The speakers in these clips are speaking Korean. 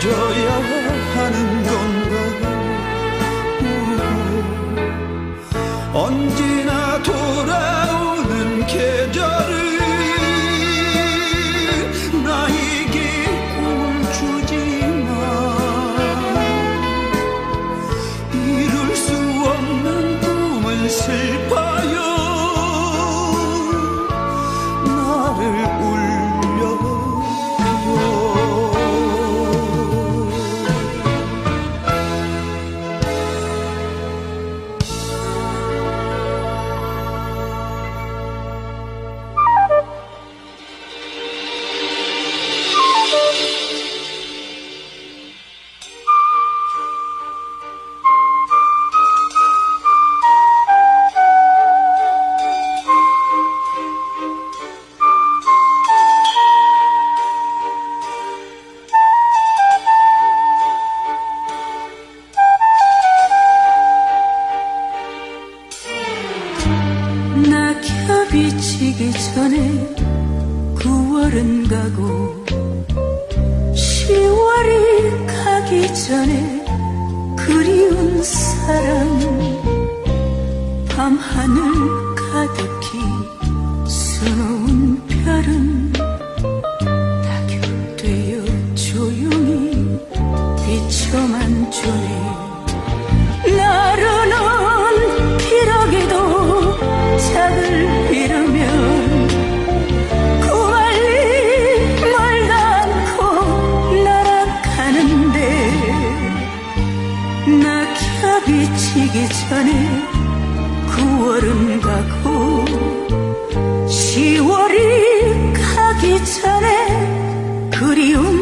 joy of 겨울은 가고 10월이 가기 전에 그리운 사랑 밤하늘 가득히 수놓은 별은 다 곁되어 조용히 비춰만 주네 전에 9월은 가고 10월이 가기 전에 그리움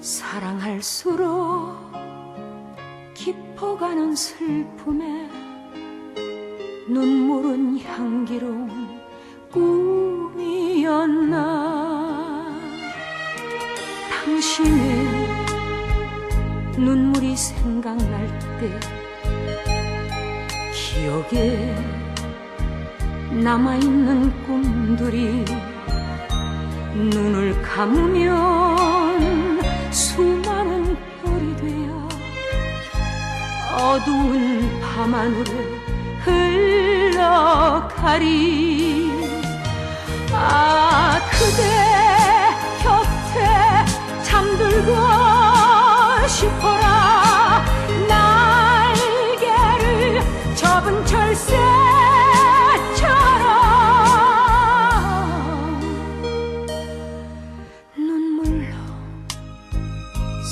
사랑할수록 깊어가는 슬픔에 눈물은 향기로운 꿈이었나. 당신의 눈물이 생각날 때 기억에 남아있는 꿈들이 눈을 감으면 수많은 별이 되어 어두운 밤하늘에 흘러가리. 아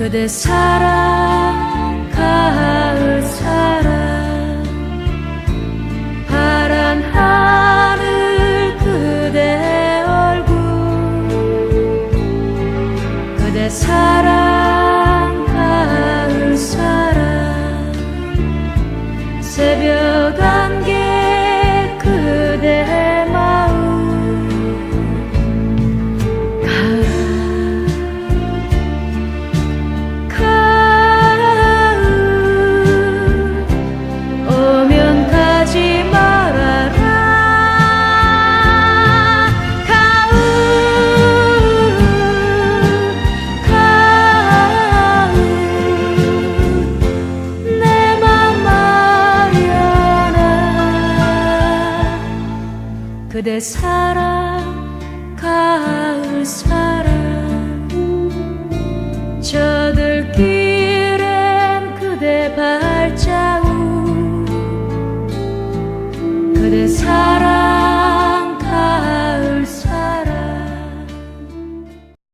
그대 사랑 가을 사랑. 파란 하늘 그대 얼굴. 그대 사랑 가을 사랑. 새벽 그대 사랑 가을 사랑